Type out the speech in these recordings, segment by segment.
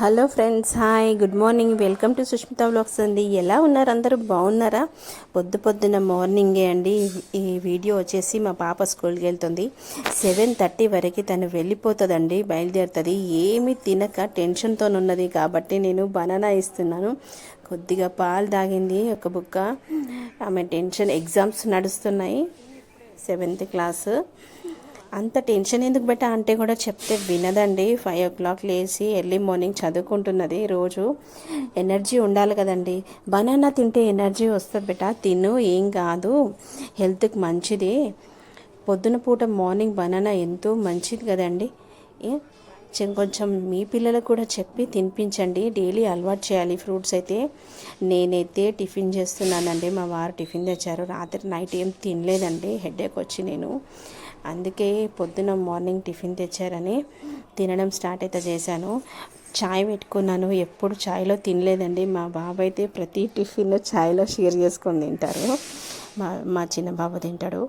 Hello friends hi good morning. Welcome to Sushmita vlogs అండి. ఎలా ఉన్నారు అందరూ? బాగున్నారా? పొద్దు పొద్దున మార్నింగే అండి. ఈ వీడియో వచ్చేసి మా పాప స్కూల్కి వెళ్తుంది. సెవెన్ థర్టీ వరకు తను వెళ్ళిపోతుందండి బయలుదేరుతుంది. ఏమి తినక టెన్షన్తో ఉన్నది కాబట్టి నేను బనానా ఇస్తున్నాను. కొద్దిగా పాలు తాగింది ఒక బుక్క. ఆమె టెన్షన్ ఎగ్జామ్స్ నడుస్తున్నాయి. Seventh class. అంత టెన్షన్ ఎందుకు పెట్టా అంటే కూడా చెప్తే వినదండి. ఫైవ్ ఓ క్లాక్ లేచి ఎర్లీ మార్నింగ్ చదువుకుంటున్నది రోజు ఎనర్జీ ఉండాలి కదండి. బనానా తింటే ఎనర్జీ వస్తుంది బెట. తిను ఏం కాదు. హెల్త్కి మంచిది. పొద్దున పూట మార్నింగ్ బనానా ఎంతో మంచిది కదండి. కొంచెం మీ పిల్లలకు కూడా చెప్పి తినిపించండి. డైలీ అలవాటు చేయాలి ఫ్రూట్స్ అయితే. నేనైతే టిఫిన్ చేస్తున్నానండి. మా వారు టిఫిన్ తెచ్చారు. రాత్రి నైట్ ఏం తినలేదండి. హెడేక్ వచ్చి నేను. అందుకే పొద్దున మార్నింగ్ టిఫిన్ తెచ్చారని తినడం స్టార్ట్ అయితే చేశాను. చాయ్ పెట్టుకున్నాను. ఎప్పుడు చాయ్లో తినలేదండి. మా బాబు అయితే ప్రతి టిఫిన్ చాయ్లో షేర్ చేసుకొని తింటారు. మా మా చిన్న బాబు తింటాడు.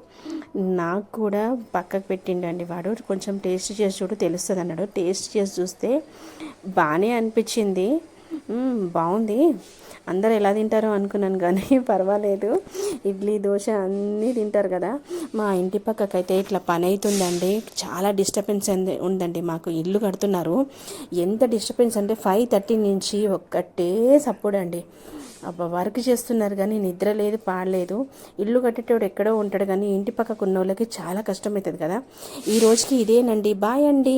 నాకు కూడా పక్కకు పెట్టిండండి వాడు. కొంచెం టేస్ట్ చేసి చూడు తెలుస్తుంది అన్నాడు. టేస్ట్ చేసి చూస్తే బాగానే అనిపించింది. బాగుంది. అందరు ఎలా తింటారో అనుకున్నాను కానీ పర్వాలేదు. ఇడ్లీ దోశ అన్నీ తింటారు కదా. మా ఇంటి పక్కకైతే ఇట్లా పని అవుతుందండి చాలా డిస్టర్బెన్స్ ఉందండి. మాకు ఇల్లు కడుతున్నారు. ఎంత డిస్టర్బెన్స్ అంటే ఫైవ్ థర్టీ నుంచి ఒక్కటే సపోర్ట్ అండి. అబ్బా వర్క్ చేస్తున్నారు కానీ నిద్ర లేదు పాడలేదు. ఇల్లు కట్టేటోడు ఎక్కడో ఉంటాడు కానీ ఇంటి పక్కకు ఉన్న వాళ్ళకి చాలా కష్టమవుతుంది కదా. ఈ రోజుకి ఇదేనండి. బాయ్ అండి.